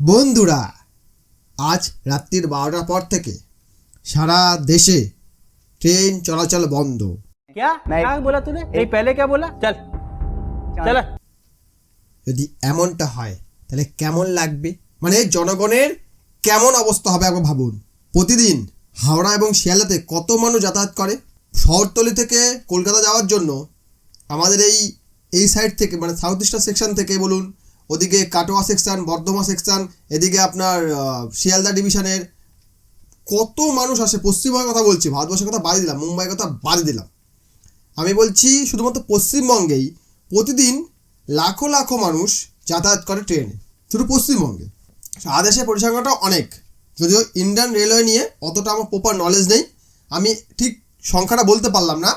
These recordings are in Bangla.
বন্ধুরা আজ রাত্রির বারোটার পর থেকে সারা দেশে ট্রেন চলাচল বন্ধ। যদি এমনটা হয় তাহলে কেমন লাগবে? মানে জনগণের কেমন অবস্থা হবে একবার ভাবুন। প্রতিদিন হাওড়া এবং শিয়ালাতে কত মানুষ যাতায়াত করে? শহরতলি থেকে কলকাতা যাওয়ার জন্য আমাদের এই এই সাইড থেকে মানে সাউথ ইস্টার সেকশন থেকে বলুন ওদিকে কাটোয়া সেকশন বর্ধমান সেকশন এদিকে আপনার শিয়ালদা ডিভিশনের কত মানুষ আসে, পশ্চিমবঙ্গের কথা বলছি, ভারতবর্ষের কথা বাদ দিলাম, মুম্বাইয়ের কথা বাদ দিলাম। আমি বলছি শুধুমাত্র পশ্চিমবঙ্গেই প্রতিদিন লাখো লাখো মানুষ যাতায়াত করে ট্রেনে, শুধু পশ্চিমবঙ্গে। সারা দেশের পরিসংখ্যানটা অনেক, যদিও ইন্ডিয়ান রেলওয়ে নিয়ে অতটা আমার প্রপার নলেজ নেই, আমি ঠিক সংখ্যাটা বলতে পারলাম না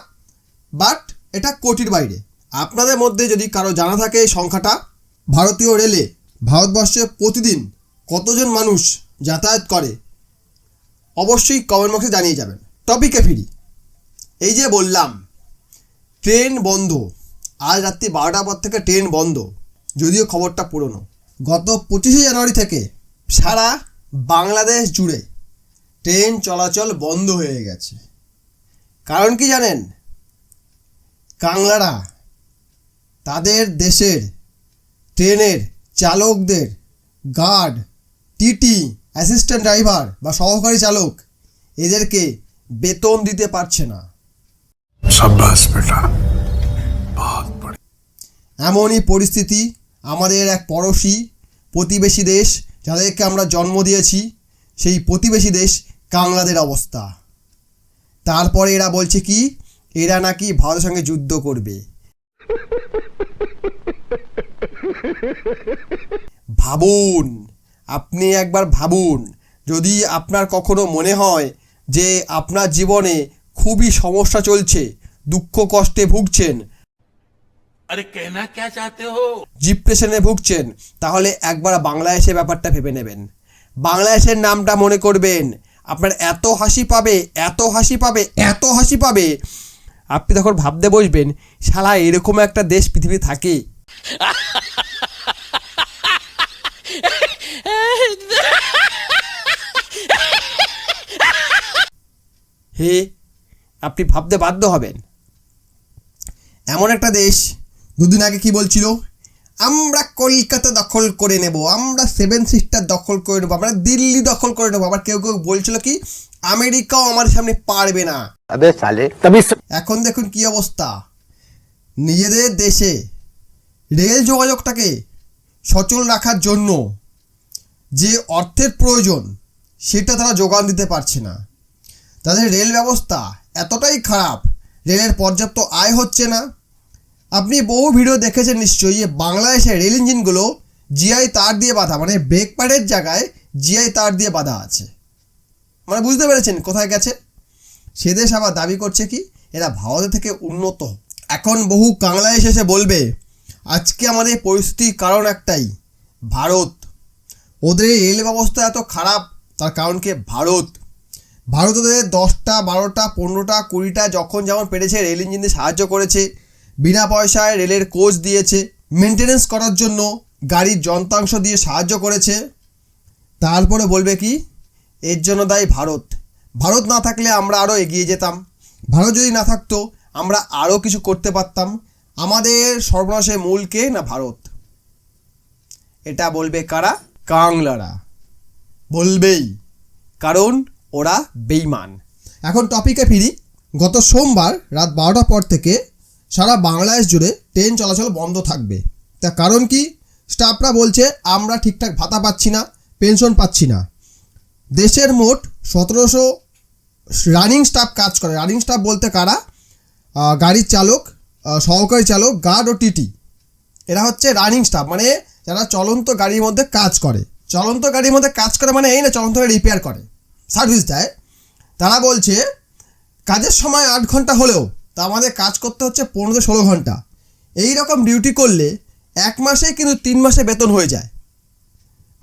বাট এটা কোটির বাইরে। আপনাদের মধ্যে যদি কারও জানা থাকে এই সংখ্যাটা ভারতীয় রেলে ভারতবর্ষে প্রতিদিন কতজন মানুষ যাতায়াত করে? অবশ্যই কমেন্ট বক্সে জানিয়ে যাবেন। টপিকে ফিরি। এই যে বললাম ট্রেন বন্ধ। আজ রাত্রি বারোটার পর থেকে ট্রেন বন্ধ। যদিও খবরটা পুরনো। গত পঁচিশে জানুয়ারি থেকে সারা বাংলাদেশ জুড়ে ট্রেন চলাচল বন্ধ হয়ে গেছে। কারণ কি জানেন? কাংলারা তাদের দেশের ট্রেনের চালকদের গার্ড টিটি অ্যাসিস্ট্যান্ট ড্রাইভার বা সহকারী চালক এদেরকে বেতন দিতে পারছে না। এমনই পরিস্থিতি আমাদের এক পড়শি প্রতিবেশী দেশ যাদেরকে আমরা জন্ম দিয়েছি সেই প্রতিবেশী দেশ কাংলাদের অবস্থা। তারপরে এরা বলছে কি এরা নাকি ভারতের সঙ্গে যুদ্ধ করবে। ভাবুন আপনি একবার ভাবুন যদি আপনার কখনো মনে হয় যে আপনার জীবনে খুবই সমস্যা চলছে দুঃখ কষ্টে ভুগছেন। আরে কেনা চাতে হো? ডিপ্রেশনে ভুগছেন তাহলে একবার বাংলাদেশের ব্যাপারটা ভেবে নেবেন। বাংলাদেশের নামটা মনে করবেন আপনার এত হাসি পাবে এত হাসি পাবে এত হাসি পাবে। আপনি তখন ভাবতে বসবেন শালা এরকম একটা দেশ পৃথিবী থাকে। হে আপনি ভাবতে বাধ্য হবেন। এমন একটা দেশ দুদিন আগে কি বলছিল? আমরা কলকাতা দখল করে নেব আমরা সেভেন সিস্টার দখল করে নেব আমরা দিল্লি দখল করে নেব। আবার কেউ কেউ বলছিল কি আমেরিকাও আমার সামনে পারবে না। এখন দেখুন কি অবস্থা। নিজেদের দেশে রেল যোগাযোগটাকে সচল রাখার জন্য যে অর্থের প্রয়োজন, সেটা তারা যোগান দিতে পারছে না। তাদের রেল ব্যবস্থা এতটাই খারাপ, রেলের পর্যাপ্ত আয় হচ্ছে না। আপনি বহু ভিডিও দেখেছেন নিশ্চয়ই যে বাংলাদেশের রেল ইঞ্জিনগুলো জিআই তার দিয়ে বাঁধা মানে ব্রেক প্যাডের জায়গায় জিআই তার দিয়ে বাঁধা আছে। মানে বুঝতে পেরেছেন কোথায় গেছে? সে দেশ আবার দাবি করছে কি, এরা ভারতের থেকে উন্নত। এখন বহু বাংলাদেশ এসে বলবে, আজকে আমাদের পরিস্থিতির কারণ একটাই, ভারত। ওদের এই রেল ব্যবস্থা এত খারাপ, তার কারণ কি? ভারত। ভারত ওদের দশটা, বারোটা, পনেরোটা, কুড়িটা যখন যেমন পেরেছে রেল ইঞ্জিন দিয়ে সাহায্য করেছে, বিনা পয়সায় রেলের কোচ দিয়েছে মেনটেনেন্স করার জন্য গাড়ির যন্ত্রাংশ দিয়ে সাহায্য করেছে, তারপরে বলবে কি? এর জন্য দায়ী ভারত। ভারত না থাকলে আমরা আরও এগিয়ে যেতাম। ভারত যদি না থাকতো, আমরা আরও কিছু করতে পারতাম। আমাদের সর্বনাশের মূল কে না ভারত। এটা বলবে কারা? কাংলারা। বলবেই, কারণ ওরা বেইমান। এখন টপিকে ফিরি। গত সোমবার রাত বারোটার পর থেকে সারা বাংলাদেশ জুড়ে ট্রেন চলাচল বন্ধ থাকবে। তা কারণ কি? স্টাফরা বলছে, আমরা ঠিকঠাক ভাতা পাচ্ছি না পেনশন পাচ্ছি না। দেশের মোট সতেরোশো রানিং স্টাফ কাজ করে। রানিং স্টাফ বলতে কারা? গাড়ির চালক সহকারী চালক গার্ড ও টিটি এরা হচ্ছে রানিং স্টাফ মানে যারা চলন্ত গাড়ির মধ্যে কাজ করে। চলন্ত গাড়ির মধ্যে কাজ করে মানে এই না, চলন্ত গাড়ি রিপেয়ার করে। সার্ভিস দেয়। তারা বলছে, কাজের সময় আট ঘণ্টা হলেও তা আমাদের কাজ করতে হচ্ছে পনেরো ষোলো ঘণ্টা। এই রকম ডিউটি করলে এক মাসে কিন্তু তিন মাসে বেতন হয়ে যায়।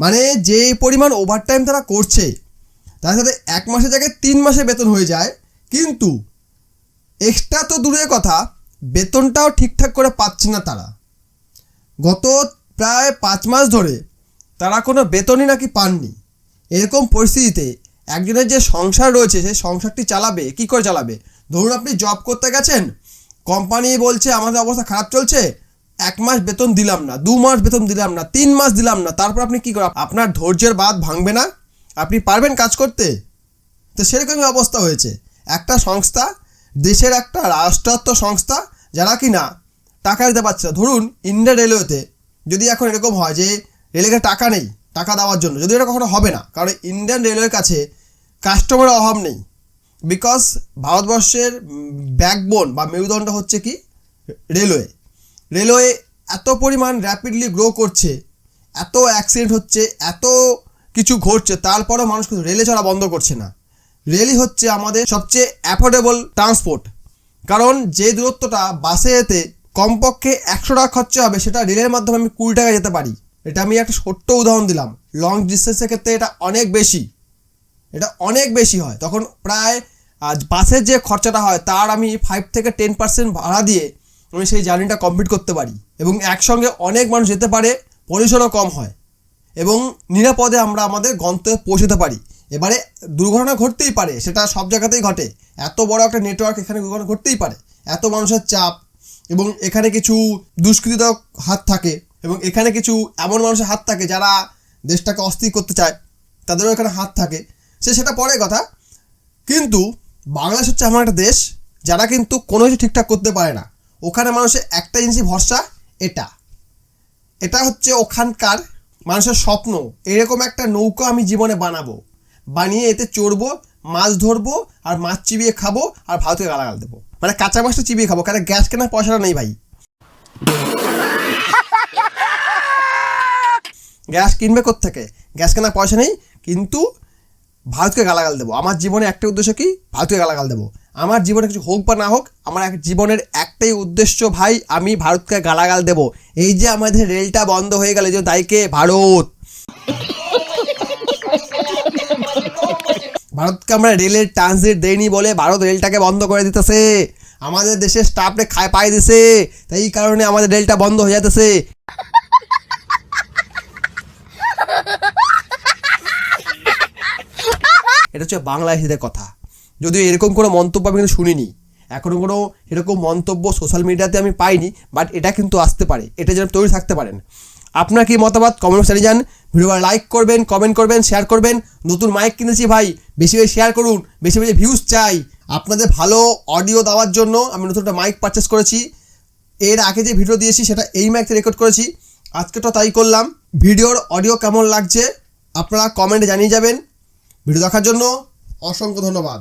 মানে যে পরিমাণ ওভারটাইম তারা করছে, তার সাথে এক মাসের জায়গায় তিন মাসে বেতন হয়ে যায়। কিন্তু এক্সট্রা তো দূরের কথা, বেতনটাও ঠিকঠাক করে পাচ্ছে না তারা। গত প্রায় পাঁচ মাস ধরে তারা কোনো বেতনই নাকি পাননি। এরকম পরিস্থিতিতে একজনের যে সংসার রয়েছে সেই সংসারটি চালাবে, কি করে চালাবে? ধরুন আপনি জব করতে গেছেন কোম্পানি বলছে আমাদের অবস্থা খারাপ চলছে, এক মাস বেতন দিলাম না, দু মাস বেতন দিলাম না, তিন মাস দিলাম না, তারপর আপনি কি করেন আপনার ধৈর্যের বাদ ভাঙবে না? আপনি পারবেন কাজ করতে? তো সেরকমই অবস্থা হয়েছে। একটা সংস্থা, দেশের একটা রাষ্ট্রায়ত্ত সংস্থা, যারা কি না টাকা দিতে পারছে না। ধরুন ইন্ডিয়া রেলওয়েতে যদি এখন এরকম হয় যে রেলের টাকা নেই, টাকা দেওয়ার জন্য যদি এটা কখনো হবে না, কারণ ইন্ডিয়ান রেলওয়ের কাছে কাস্টমারের অভাব নেই। বিকজ ভারতবর্ষের ব্যাকবোন বা মেরুদণ্ড হচ্ছে কি? রেলওয়ে রেলওয়ে এত পরিমাণ র্যাপিডলি গ্রো করছে, এত অ্যাক্সিডেন্ট হচ্ছে, এত কিছু ঘটছে, তারপরেও মানুষ কিন্তু রেলে চলা বন্ধ করছে না। রেলই হচ্ছে আমাদের সবচেয়ে অ্যাফোর্ডেবল ট্রান্সপোর্ট কারণ যে দূরত্বটা বাসে যেতে কমপক্ষে একশো টাকা খরচা হবে, সেটা রেলের মাধ্যমে আমি কুড়ি টাকায় যেতে পারি। এটা আমি একটা ছোট্ট উদাহরণ দিলাম। লং ডিস্টেন্সের ক্ষেত্রে এটা অনেক বেশি। এটা অনেক বেশি হয়। তখন প্রায়, আজ বাসের যে খরচাটা হয়, তার আমি ফাইভ থেকে টেন পার্সেন্ট ভাড়া দিয়ে আমি সেই জার্নিটা কমপ্লিট করতে পারি। এবং একসঙ্গে অনেক মানুষ যেতে পারে পলিউশনও কম হয়। এবং নিরাপদে আমরা আমাদের গন্তব্যে পৌঁছতে পারি। এবারে দুর্ঘটনা ঘটতেই পারে, সেটা সব জায়গাতেই ঘটে। এত বড় একটা নেটওয়ার্ক এখানে দুর্ঘটনা ঘটতেই পারে। এত মানুষের চাপ এবং এখানে কিছু দুষ্কৃতক হাত থাকে এবং এখানে কিছু এমন মানুষের হাত থাকে যারা দেশটাকে অস্থির করতে চায়, তাদেরও এখানে হাত থাকে। সে সেটা পরের কথা। কিন্তু বাংলাদেশ হচ্ছে এমন একটা দেশ যারা কিন্তু কোনো কিছু ঠিকঠাক করতে পারে না। ওখানে মানুষের একটা জিনিসই ভরসা, এটা। এটা হচ্ছে ওখানকার মানুষের স্বপ্ন। এরকম একটা নৌকা আমি জীবনে বানাবো। বানিয়ে এতে চড়বো, মাছ ধরবো, আর মাছ চিবিয়ে খাব, আর ভারতকে গালাগাল দেবো। মানে কাঁচা মাছটা চিবিয়ে খাব, কারণ গ্যাস কেনার পয়সাটা নেই ভাই। গ্যাস কিনবে থেকে গ্যাস কেনার পয়সা নেই, কিন্তু ভারতকে গালাগাল দেবো। আমার জীবনে একটাই উদ্দেশ্য কি? ভারতকে গালাগাল দেবো। আমার জীবনে কিছু হোক বা না হোক, আমার এক জীবনের একটাই উদ্দেশ্য ভাই, আমি ভারতকে গালাগাল দেবো। এই যে আমাদের রেলটা বন্ধ হয়ে গেল যে দায়কে ভারত। ভারতকে আমরা রেলের ট্রানজিট দেয়নি বলে ভারত রেলটাকে বন্ধ করে দিতেছে। আমাদের দেশের স্টাফরে খায় পাই দিছে। তাই এই কারণে আমাদের রেলটা বন্ধ হয়ে যেতেছে এটা হচ্ছে বাংলাদেশিদের কথা। যদিও এরকম কোনো মন্তব্য আমি কিন্তু শুনিনি। এখনও কোনো এরকম মন্তব্য সোশ্যাল মিডিয়াতে আমি পাইনি বাট এটা কিন্তু আসতে পারে। এটা যেন তৈরি থাকতে পারেন। আপনার কি মতামত? কমেন্ট জানিয়ে যান। ভিডিওটা লাইক করবেন কমেন্ট করবেন শেয়ার করবেন। নতুন মাইক কিনেছি ভাই, বেশি বেশি শেয়ার করুন, বেশি বেশি ভিউজ চাই। আপনাদের ভালো অডিও দেওয়ার জন্য আমি নতুন একটা মাইক পারচেস করেছি। এর আগে যে ভিডিও দিয়েছি, সেটা এই মাইকতে রেকর্ড করেছি। আজকে তো তাই করলাম। ভিডিওর অডিও কেমন লাগছে, আপনারা কমেন্টে জানিয়ে যাবেন। ভিডিও দেখার জন্য অসংখ্য ধন্যবাদ।